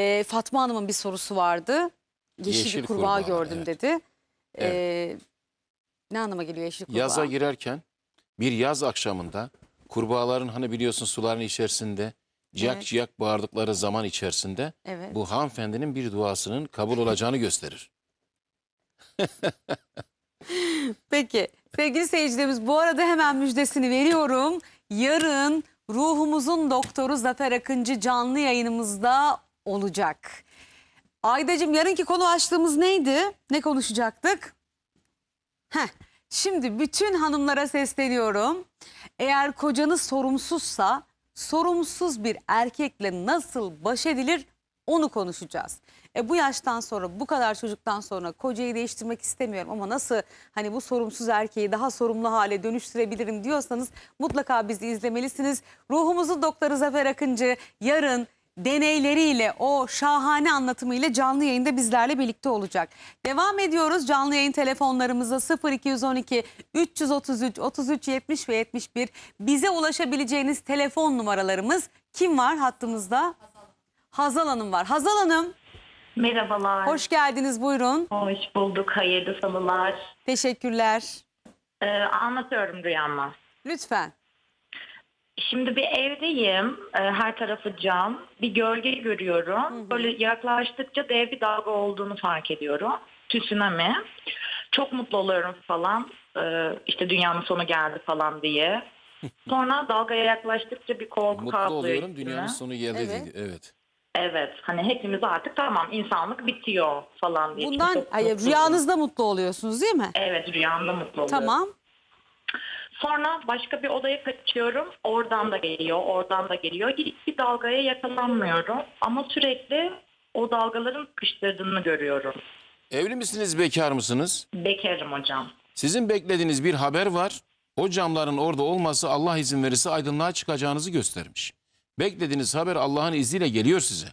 Ee, Fatma Hanım'ın bir sorusu vardı. Yeşil, Yeşil bir kurbağa, kurbağa, gördüm evet. dedi. Ee, ne anlama geliyor yeşil kurbağa? Yaza girerken bir yaz akşamında kurbağaların hani biliyorsun suların içerisinde ciyak Evet. ciyak bağırdıkları zaman içerisinde Evet. bu hanımefendinin bir duasının kabul olacağını gösterir. Peki sevgili seyircilerimiz bu arada hemen müjdesini veriyorum. Yarın ruhumuzun doktoru Zafer Akıncı canlı yayınımızda olacak. Aydacığım yarınki konu açtığımız neydi? Ne konuşacaktık? Heh, şimdi bütün hanımlara sesleniyorum. Eğer kocanız sorumsuzsa sorumsuz bir erkekle nasıl baş edilir onu konuşacağız. E bu yaştan sonra bu kadar çocuktan sonra kocayı değiştirmek istemiyorum ama nasıl hani bu sorumsuz erkeği daha sorumlu hale dönüştürebilirim diyorsanız mutlaka bizi izlemelisiniz. Ruhumuzun doktoru Zafer Akıncı yarın deneyleriyle o şahane anlatımıyla canlı yayında bizlerle birlikte olacak. Devam ediyoruz canlı yayın telefonlarımıza 0212 333 33 70 ve 71 bize ulaşabileceğiniz telefon numaralarımız kim var hattımızda? Hazal Hanım var. Hazal Hanım Merhabalar. hoş geldiniz buyurun. Hoş bulduk. Hayırlı salılar. Teşekkürler. Ee, anlatıyorum rüyamı. Lütfen. Şimdi bir evdeyim. Ee, her tarafı cam. Bir gölge görüyorum. Böyle yaklaştıkça dev bir dalga olduğunu fark ediyorum. Tsunami. Çok mutlu oluyorum falan. Ee, işte dünyanın sonu geldi falan diye. Sonra dalgaya yaklaştıkça bir korku Mutlu kaplıyor oluyorum üstüme. dünyanın sonu geldi Evet. Evet. Evet. Hani hepimiz artık tamam insanlık bitiyor falan diye. Bundan Çok ay, rüyanızda mutlu oluyorsunuz değil mi? Evet rüyamda mutlu oluyorum. Tamam. Sonra başka bir odaya kaçıyorum. Oradan da geliyor, oradan da geliyor. Hiçbir dalgaya yakalanmıyorum. Ama sürekli o dalgaların sıkıştırdığını görüyorum. Evli misiniz bekar mısınız? Bekarım hocam. Sizin beklediğiniz bir haber var. O camların orada olması Allah izin verirse aydınlığa çıkacağınızı göstermiş. Beklediğiniz haber Allah'ın izniyle geliyor size.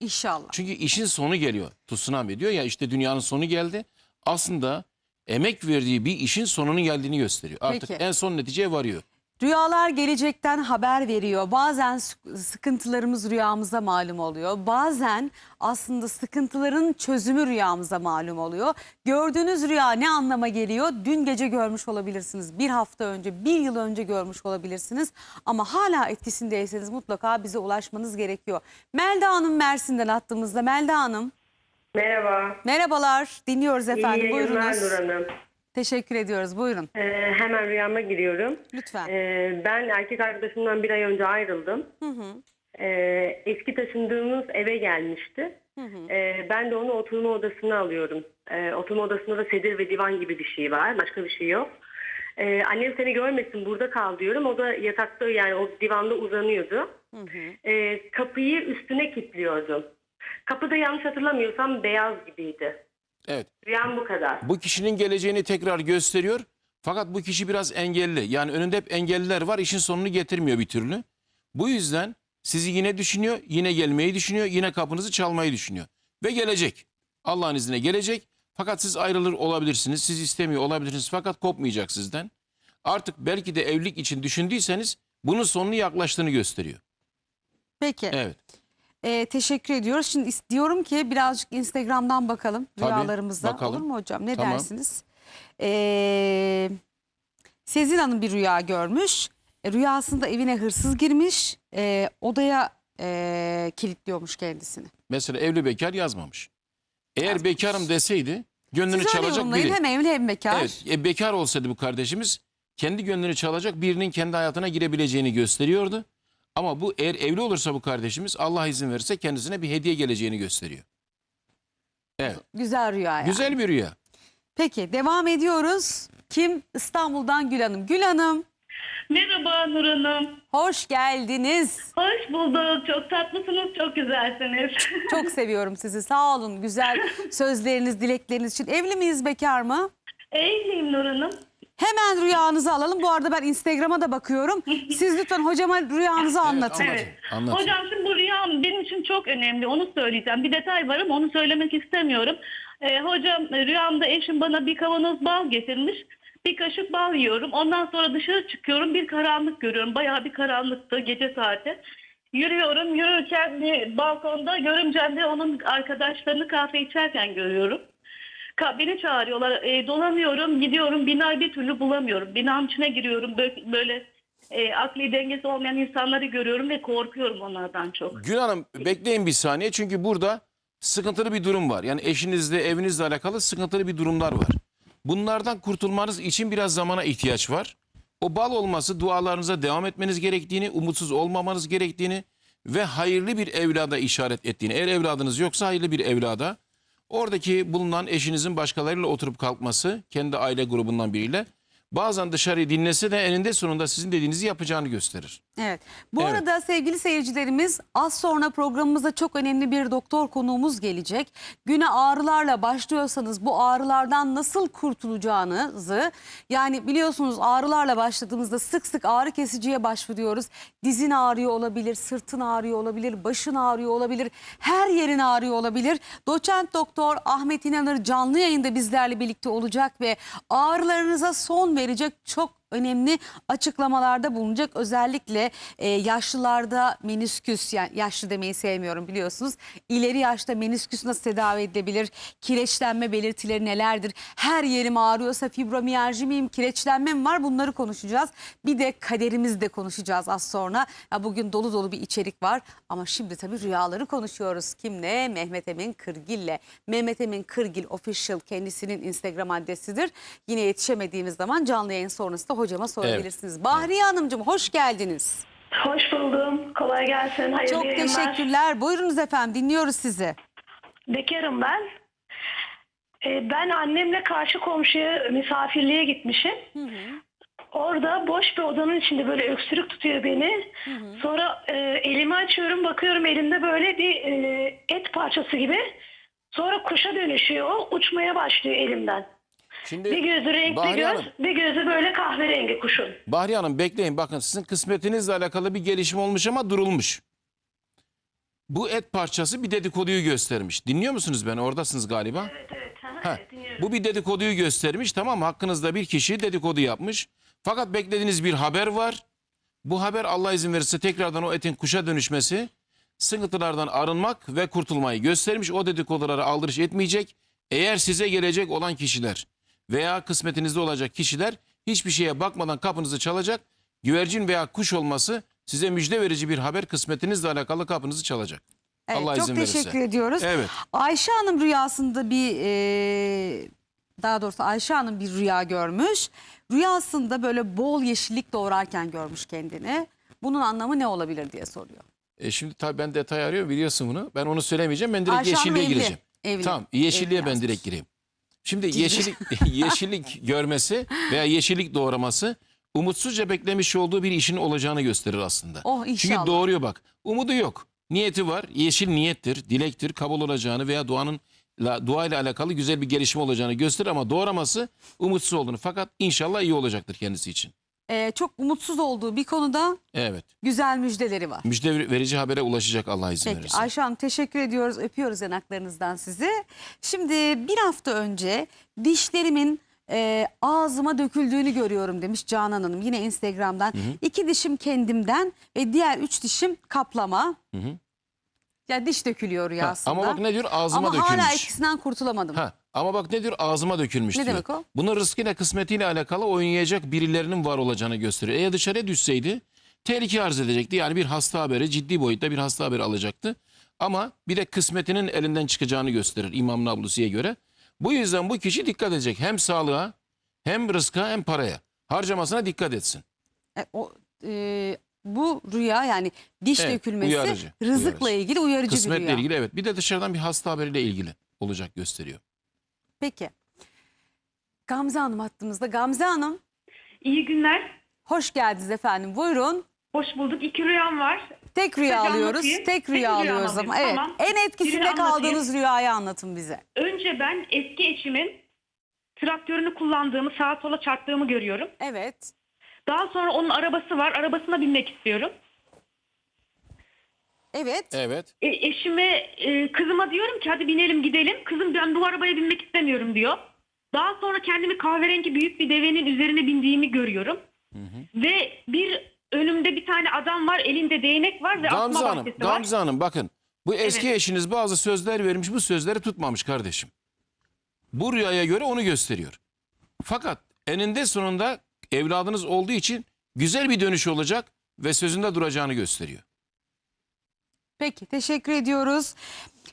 İnşallah. Çünkü işin sonu geliyor. Tsunami diyor ya işte dünyanın sonu geldi. Aslında emek verdiği bir işin sonunun geldiğini gösteriyor. Artık Peki. en son neticeye varıyor. Rüyalar gelecekten haber veriyor. Bazen sık- sıkıntılarımız rüyamıza malum oluyor. Bazen aslında sıkıntıların çözümü rüyamıza malum oluyor. Gördüğünüz rüya ne anlama geliyor? Dün gece görmüş olabilirsiniz. Bir hafta önce, bir yıl önce görmüş olabilirsiniz. Ama hala etkisindeyseniz mutlaka bize ulaşmanız gerekiyor. Melda Hanım Mersin'den attığımızda. Melda Hanım Merhaba. merhabalar. Dinliyoruz efendim. İyi yayınlar Buyurunuz. Nur Hanım. Teşekkür ediyoruz. Buyurun. Ee, hemen rüyama giriyorum. Lütfen. Ee, ben erkek arkadaşımdan bir ay önce ayrıldım. Ee, eski taşındığımız eve gelmişti. Ee, ben de onu oturma odasına alıyorum. Ee, oturma odasında da sedir ve divan gibi bir şey var. Başka bir şey yok. Ee, annem seni görmesin burada kal diyorum. O da yatakta yani o divanda uzanıyordu. Ee, kapıyı üstüne kilitliyordum. Kapı da yanlış hatırlamıyorsam beyaz gibiydi. Evet. Rüyam bu kadar. Bu kişinin geleceğini tekrar gösteriyor. Fakat bu kişi biraz engelli. Yani önünde hep engelliler var. işin sonunu getirmiyor bir türlü. Bu yüzden sizi yine düşünüyor, yine gelmeyi düşünüyor, yine kapınızı çalmayı düşünüyor. Ve gelecek. Allah'ın izniyle gelecek. Fakat siz ayrılır olabilirsiniz. Siz istemiyor olabilirsiniz fakat kopmayacak sizden. Artık belki de evlilik için düşündüyseniz bunun sonunu yaklaştığını gösteriyor. Peki. Evet. Ee, teşekkür ediyoruz. Şimdi istiyorum ki birazcık Instagram'dan bakalım Tabii, rüyalarımıza. bakalım. Olur mu hocam? Ne Tamam. dersiniz? Ee, Sezin Hanım bir rüya görmüş. E, rüyasında evine hırsız girmiş. E, odaya e, kilitliyormuş kendisini. Mesela evli bekar yazmamış. Eğer bekarım deseydi gönlünü Siz öyle çalacak yorumlayın. biri. Hem evli hem bekar. Evet, e, bekar olsaydı bu kardeşimiz kendi gönlünü çalacak birinin kendi hayatına girebileceğini gösteriyordu. Ama bu eğer evli olursa bu kardeşimiz Allah izin verirse kendisine bir hediye geleceğini gösteriyor. Evet, Güzel rüya yani. güzel bir rüya. Peki devam ediyoruz. Kim? İstanbul'dan Gül Hanım. Gül Hanım Merhaba Nur Hanım. hoş geldiniz. Hoş bulduk. Çok tatlısınız, çok güzelsiniz. Çok seviyorum sizi. Sağ olun. Güzel sözleriniz, dilekleriniz için. Evli miyiz, bekar mı? Evliyim Nur Hanım. Hemen rüyanızı alalım. Bu arada ben Instagram'a da bakıyorum. Siz lütfen hocama rüyanızı anlatın. anlatın. Anlatın. Hocam şimdi bu rüyam benim için çok önemli. Onu söyleyeceğim. Bir detay var ama onu söylemek istemiyorum. Ee, hocam rüyamda eşim bana bir kavanoz bal getirmiş. Bir kaşık bal yiyorum. Ondan sonra dışarı çıkıyorum. Bir karanlık görüyorum. Bayağı bir karanlıktı gece saati. Yürüyorum. Yürürken bir balkonda görümcemde onun arkadaşlarını kahve içerken görüyorum. Beni çağırıyorlar. E, dolanıyorum, gidiyorum. Binayı bir türlü bulamıyorum. Binanın içine giriyorum. Böyle, böyle e, akli dengesi olmayan insanları görüyorum ve korkuyorum onlardan çok. Gül Hanım bekleyin bir saniye çünkü burada sıkıntılı bir durum var. Yani eşinizle evinizle alakalı sıkıntılı bir durumlar var. Bunlardan kurtulmanız için biraz zamana ihtiyaç var. O bal olması dualarınıza devam etmeniz gerektiğini, umutsuz olmamanız gerektiğini ve hayırlı bir evlada işaret ettiğini. Eğer evladınız yoksa hayırlı bir evlada. Oradaki bulunan eşinizin başkalarıyla oturup kalkması kendi aile grubundan biriyle bazen dışarıyı dinlese de eninde sonunda sizin dediğinizi yapacağını gösterir. Evet. Bu Evet. arada sevgili seyircilerimiz az sonra programımıza çok önemli bir doktor konuğumuz gelecek. Güne ağrılarla başlıyorsanız bu ağrılardan nasıl kurtulacağınızı yani biliyorsunuz ağrılarla başladığımızda sık sık ağrı kesiciye başvuruyoruz. Dizin ağrıyor olabilir, sırtın ağrıyor olabilir, başın ağrıyor olabilir, her yerin ağrıyor olabilir. Doçent doktor Ahmet İnanır canlı yayında bizlerle birlikte olacak ve ağrılarınıza son verecek çok önemli açıklamalarda bulunacak. Özellikle e, yaşlılarda menisküs yani yaşlı demeyi sevmiyorum biliyorsunuz. İleri yaşta menisküs nasıl tedavi edilebilir? Kireçlenme belirtileri nelerdir? Her yerim ağrıyorsa fibromiyalji miyim? Kireçlenme mi var? Bunları konuşacağız. Bir de kaderimizi de konuşacağız az sonra. Ya bugün dolu dolu bir içerik var ama şimdi tabii rüyaları konuşuyoruz. Kimle? Mehmet Emin Kırgil'le. Mehmet Emin Kırgil Official kendisinin Instagram adresidir. Yine yetişemediğimiz zaman canlı yayın sonrasında hocama sorabilirsiniz. Bahriye Hanımcığım hoş geldiniz. Hoş buldum. Kolay gelsin. Hayırlı Çok yayınlar. teşekkürler. Buyurunuz efendim dinliyoruz sizi. Bekarım ben. Ee, ben annemle karşı komşuya misafirliğe gitmişim. Orada boş bir odanın içinde böyle öksürük tutuyor beni. Sonra e, elimi açıyorum bakıyorum elimde böyle bir e, et parçası gibi. Sonra kuşa dönüşüyor. O uçmaya başlıyor elimden. Şimdi Bir gözü renkli Bahriye göz, Hanım. bir gözü böyle kahverengi kuşun. Bahriye Hanım bekleyin bakın sizin kısmetinizle alakalı bir gelişme olmuş ama durulmuş. Bu et parçası bir dedikoduyu göstermiş. Dinliyor musunuz beni? Oradasınız galiba. Evet evet. Ha, Ha, evet, dinliyorum. bu bir dedikoduyu göstermiş tamam mı? Hakkınızda bir kişi dedikodu yapmış. Fakat beklediğiniz bir haber var. Bu haber Allah izin verirse tekrardan o etin kuşa dönüşmesi, sıkıntılardan arınmak ve kurtulmayı göstermiş. O dedikodulara aldırış etmeyecek. Eğer size gelecek olan kişiler veya kısmetinizde olacak kişiler hiçbir şeye bakmadan kapınızı çalacak. Güvercin veya kuş olması size müjde verici bir haber kısmetinizle alakalı kapınızı çalacak. Evet, Allah çok izin verirse. teşekkür ediyoruz. Evet. Ayşe Hanım rüyasında bir e, daha doğrusu Ayşe Hanım bir rüya görmüş. Rüyasında böyle bol yeşillik doğrarken görmüş kendini. Bunun anlamı ne olabilir diye soruyor. E şimdi tabii ben detay arıyorum biliyorsun bunu. Ben onu söylemeyeceğim. Ben direkt Ayşe Hanım yeşilliğe evli. gireceğim. Evli. Tamam yeşilliğe Evli ben yazmış. direkt gireyim. Şimdi yeşillik, yeşillik görmesi veya yeşillik doğraması umutsuzca beklemiş olduğu bir işin olacağını gösterir aslında. Oh, inşallah. Çünkü doğuruyor bak. Umudu yok. Niyeti var. Yeşil niyettir, dilektir, kabul olacağını veya duanın dua ile alakalı güzel bir gelişme olacağını gösterir ama doğraması umutsuz olduğunu. Fakat inşallah iyi olacaktır kendisi için. E, çok umutsuz olduğu bir konuda Evet. güzel müjdeleri var. Müjde verici habere ulaşacak Allah izin Peki verirse. Ayşe Hanım teşekkür ediyoruz. Öpüyoruz yanaklarınızdan sizi. Şimdi bir hafta önce dişlerimin e, ağzıma döküldüğünü görüyorum demiş Canan Hanım. Yine Instagram'dan. İki dişim kendimden ve diğer üç dişim kaplama. hı. Ya diş dökülüyor Ha, rüyasında. ama bak ne diyor ağzıma Ama dökülmüş. hala etkisinden kurtulamadım. Ha, ama bak ne diyor ağzıma dökülmüş Ne diyor. demek o? Bunun rızkıyla kısmetiyle alakalı oynayacak birilerinin var olacağını gösteriyor. Eğer dışarıya düşseydi tehlike arz edecekti. Yani bir hasta haberi ciddi boyutta bir hasta haberi alacaktı. Ama bir de kısmetinin elinden çıkacağını gösterir İmam Nablusi'ye göre. Bu yüzden bu kişi dikkat edecek hem sağlığa hem rızka hem paraya. Harcamasına dikkat etsin. E, o, e, bu rüya yani diş Evet, dökülmesi uyarıcı, rızıkla uyarıcı. ilgili uyarıcı bir Kısmetle rüya. ilgili evet. Bir de dışarıdan bir hasta haberiyle ilgili olacak gösteriyor. Peki. Gamze Hanım hattımızda. Gamze Hanım İyi günler. hoş geldiniz efendim. Buyurun. Hoş bulduk. İki rüyam var. Tek rüya Kısaca alıyoruz. anlatayım. Tek Tek rüya rüya alıyoruz ama. Evet. Tamam. En etkisinde Birini anlatayım. kaldığınız rüyayı anlatın bize. Önce ben eski eşimin traktörünü kullandığımı, sağa sola çarptığımı görüyorum. Evet. Daha sonra onun arabası var. Arabasına binmek istiyorum. Evet. Evet. E, eşime, e, kızıma diyorum ki hadi binelim gidelim. Kızım ben bu arabaya binmek istemiyorum diyor. Daha sonra kendimi kahverengi büyük bir devenin üzerine bindiğimi görüyorum. Ve bir önümde bir tane adam var, elinde değnek var ve Gamze asma Hanım, bahçesi var. Gamze Hanım bakın. Bu eski eşiniz bazı sözler vermiş, bu sözleri tutmamış kardeşim. Bu rüyaya göre onu gösteriyor. Fakat eninde sonunda evladınız olduğu için güzel bir dönüş olacak ve sözünde duracağını gösteriyor. Peki teşekkür ediyoruz.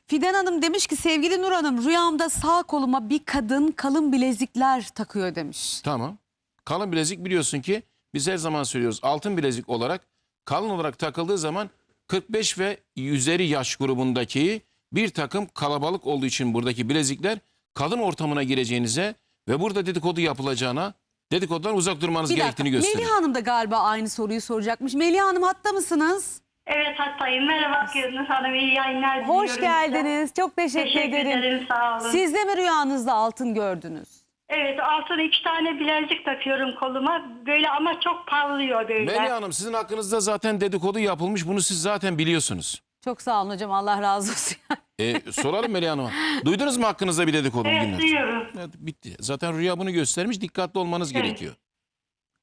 Fidan Hanım demiş ki sevgili Nur Hanım rüyamda sağ koluma bir kadın kalın bilezikler takıyor demiş. Tamam. Kalın bilezik biliyorsun ki biz her zaman söylüyoruz altın bilezik olarak kalın olarak takıldığı zaman 45 ve üzeri yaş grubundaki bir takım kalabalık olduğu için buradaki bilezikler kadın ortamına gireceğinize ve burada dedikodu yapılacağına dedikodudan uzak durmanız Bir dakika gerektiğini gösteriyor. Melih Hanım da galiba aynı soruyu soracakmış. Melih Hanım hatta mısınız? Evet hattayım. Merhaba Gülnur Hanım. İyi yayınlar diliyorum. Hoş geldiniz. Çok teşekkür, Teşekkür ederim. ederim. Sağ olun. Siz de mi rüyanızda altın gördünüz? Evet altına iki tane bilezik takıyorum koluma. Böyle ama çok parlıyor böyle. Melih Hanım sizin hakkınızda zaten dedikodu yapılmış bunu siz zaten biliyorsunuz. Çok sağ olun hocam Allah razı olsun. E, soralım Melih Hanım'a. Duydunuz mu hakkınızda bir dedikodu Evet bugünler? duyuyorum. Evet, bitti. Zaten rüya bunu göstermiş. Dikkatli olmanız Evet. gerekiyor.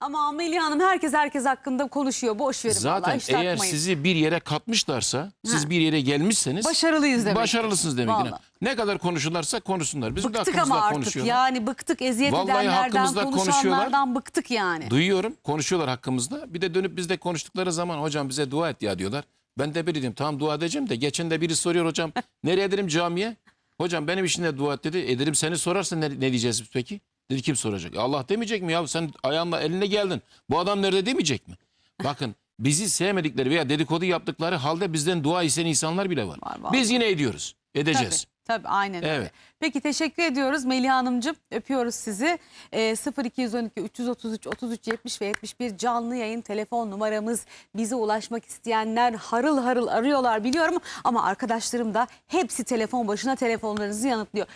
Ama Melih Hanım herkes herkes hakkında konuşuyor. Boş verin Zaten vallahi hiç eğer takmayın. sizi bir yere katmışlarsa, siz Ha. bir yere gelmişseniz Başarılıyız demek. başarılısınız demek. Vallahi. Ne kadar konuşurlarsa konuşsunlar. Bizim de Bıktık hakkımızda ama artık konuşuyorlar. yani bıktık eziyet Vallahi edenlerden hakkımızda konuşanlardan bıktık yani. Duyuyorum, konuşuyorlar hakkımızda. Bir de dönüp bizde konuştukları zaman hocam bize dua et ya diyorlar. Ben de bir dedim tamam dua edeceğim de geçen de biri soruyor hocam nereye dedim camiye? Hocam benim için de dua et dedi. E dedim seni sorarsa ne, ne diyeceğiz peki? Dedi kim soracak? Allah demeyecek mi ya? Sen ayağınla eline geldin. Bu adam nerede demeyecek mi? Bakın bizi sevmedikleri veya dedikodu yaptıkları halde bizden dua isten insanlar bile var. Var, var. Biz yine ediyoruz. Edeceğiz. Tabii, tabii aynen öyle. Evet. Peki teşekkür ediyoruz Melih Hanımcığım. Öpüyoruz sizi. Ee, 0212 333 33 70 ve 71 canlı yayın telefon numaramız. Bize ulaşmak isteyenler harıl harıl arıyorlar biliyorum ama arkadaşlarım da hepsi telefon başına telefonlarınızı yanıtlıyor.